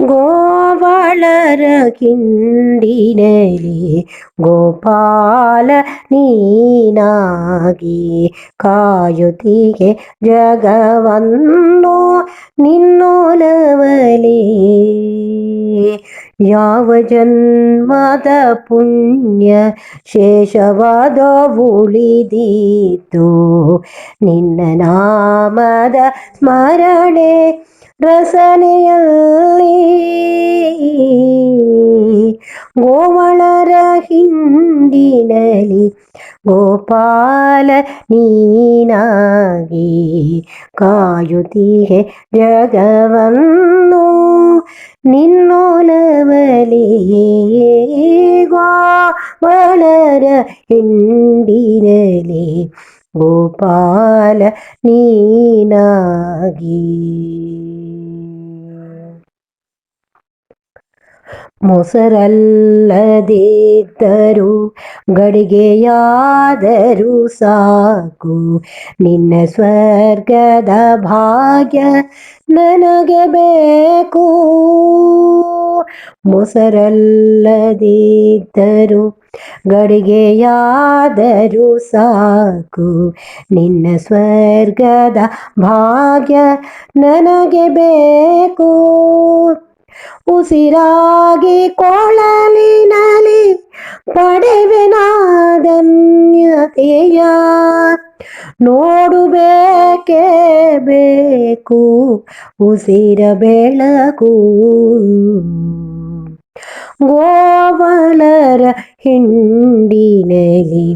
ಗೋವಳರ ಕಿಂಡಿನಲಿ ಗೋಪಾಲ ನೀನಾಗಿ ಕಾಯುತ್ತಿಗೆ ಜಗವನ್ನು ನಿನ್ನೊಲವಲಿ. ಯಾವ ಜನ್ಮದ ಪುಣ್ಯ ಶೇಷವಾದ ಉಳಿದೀತು ನಿನ್ನ ನಾಮದ ಸ್ಮರಣೆ. ರಸನೆಯಲ್ಲಿ ಗೋವಳರ ಹಿಂಡಿನಲಿ ಗೋಪಾಲ ನೀನಾಗಿ ಕಾಯುತ್ತಿಗೆ ಜಗವನ್ನು ನಿನ್ನೋಲವಲಿ ಗೋವಳರ ಹಿಂಡಿನಲಿ ಗೋಪಾಲ ನೀನಾಗಿ ಮೊಸರಲ್ಲದಿದ್ದರು ಗಡಿಗೆಯಾದರೂ ಸಾಕು. ನಿನ್ನ ಸ್ವರ್ಗದ ಭಾಗ್ಯ ನನಗೆ ಬೇಕು. ಮೊಸರಲ್ಲದಿದ್ದರು ಗಡಿಗೆಯಾದರೂ ಸಾಕು. ನಿನ್ನ ಸ್ವರ್ಗದ ಭಾಗ್ಯ ನನಗೆ ಬೇಕು. ಉಸಿರಾಗಿ ಕೊಳಲಿನಲಿ ಪಡೆವೆನಾದನ್ಯತೆಯ ನೋಡುಬೇಕೇ ಬೇಕು ಉಸಿರ ಬೆಳಕು. ಗೋವಳರ ಹಿಂಡಿನಲಿ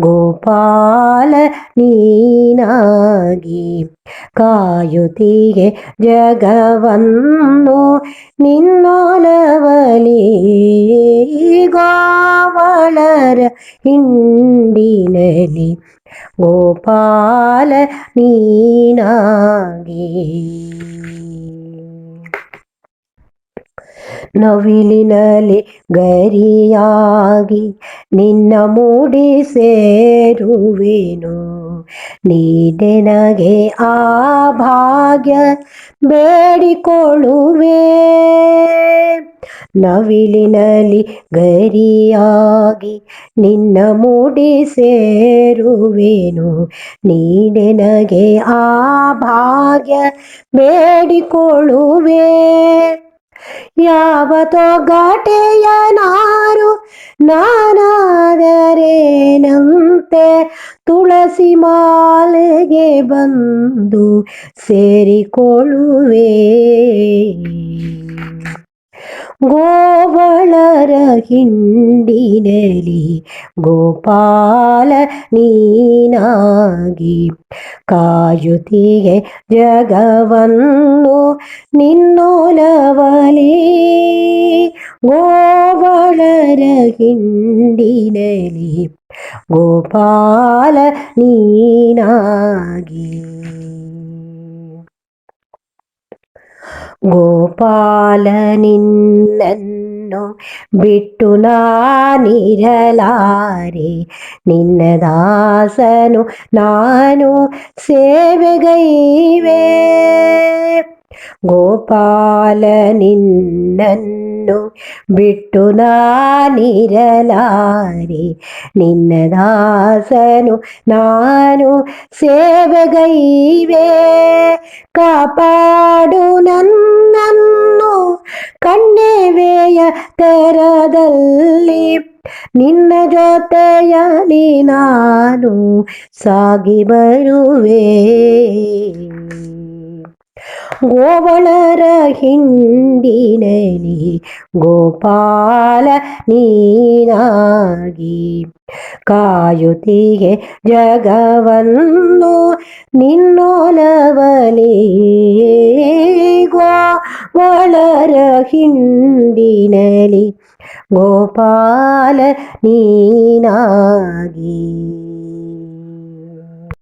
ಗೋಪಾಲ ನೀನಾಗಿ ಕಾಯುತ್ತಿಗೆ ಜಗವನ್ನು ನಿನ್ನೊಲವಲಿ ಗೋವಳರ ಹಿಂಡಿನಲಿ ಗೋಪಾಲ ನೀನಾಗಿ ನವಿಲಿನಲ್ಲಿ ಗರಿಯಾಗಿ ನಿನ್ನ ಮೂಡಿ ಸೇರುವೆನು. ನೀನೆನಗೆ ಆ ಭಾಗ್ಯ ಬೇಡಿಕೊಳ್ಳುವೆ. ನವಿಲಿನಲ್ಲಿ ಗರಿಯಾಗಿ ನಿನ್ನ ಮೂಡಿ ಸೇರುವೆನು. ನೀನೆನಗೆ ಆ ಭಾಗ್ಯ ಬೇಡಿಕೊಳ್ಳುವೆ. ಯಾವ ತೊಗಟೆಯ ನಾರು ನಾನಾದರೇನಂತೆ ತುಳಸಿ ಮಾಲೆಗೆ ಬಂದು ಸೇರಿಕೊಳ್ಳುವೆ. ಗೋವಳರ ಹಿಂಡಿನಲಿ ಗೋಪಾಲ ನೀನಾಗಿ ಕಾಯುತ್ತಿಗೆ ಜಗವನ್ನು ನಿನ್ನೋಲವಲಿ ಗೋವಳರ ಹಿಂಡಿನಲಿ ಗೋಪಾಲ ನೀನಾಗಿ ಗೋಪಾಲ ನಿನ್ನನ್ನು ಬಿಟ್ಟು ನಾನಿರಲಾರೆ ನಿನ್ನ ದಾಸನು ನಾನು ಸೇವೆಗೈವೆ ಗೋಪಾಲ ನಿನ್ನನ್ನು ಬಿಟ್ಟು ನಾನಿರಲಾರೆ ನಿನ್ನ ದಾಸನು ನಾನು ಸೇವೆಗೈವೆ ಕಾಪಾಡು ನನ್ನನ್ನು. ಕಣ್ಣೆವೆಯ ತೆರದಲ್ಲಿ. ನಿನ್ನ ಜೊತೆಯಲ್ಲಿ ನಾನು ಸಾಗಿ ಬರುವೆ. ಗೋವಳರ ಹಿಂಡಿನಲಿ ಗೋಪಾಲ ನೀನಾಗಿ ಕಾಯುತ್ತಿಗೆ ಜಗವನ್ನು ನಿನ್ನೋಲವಲಿ ಗೋವಳರ ಹಿಂಡಿನಲಿ ಗೋಪಾಲ ನೀನಾಗಿ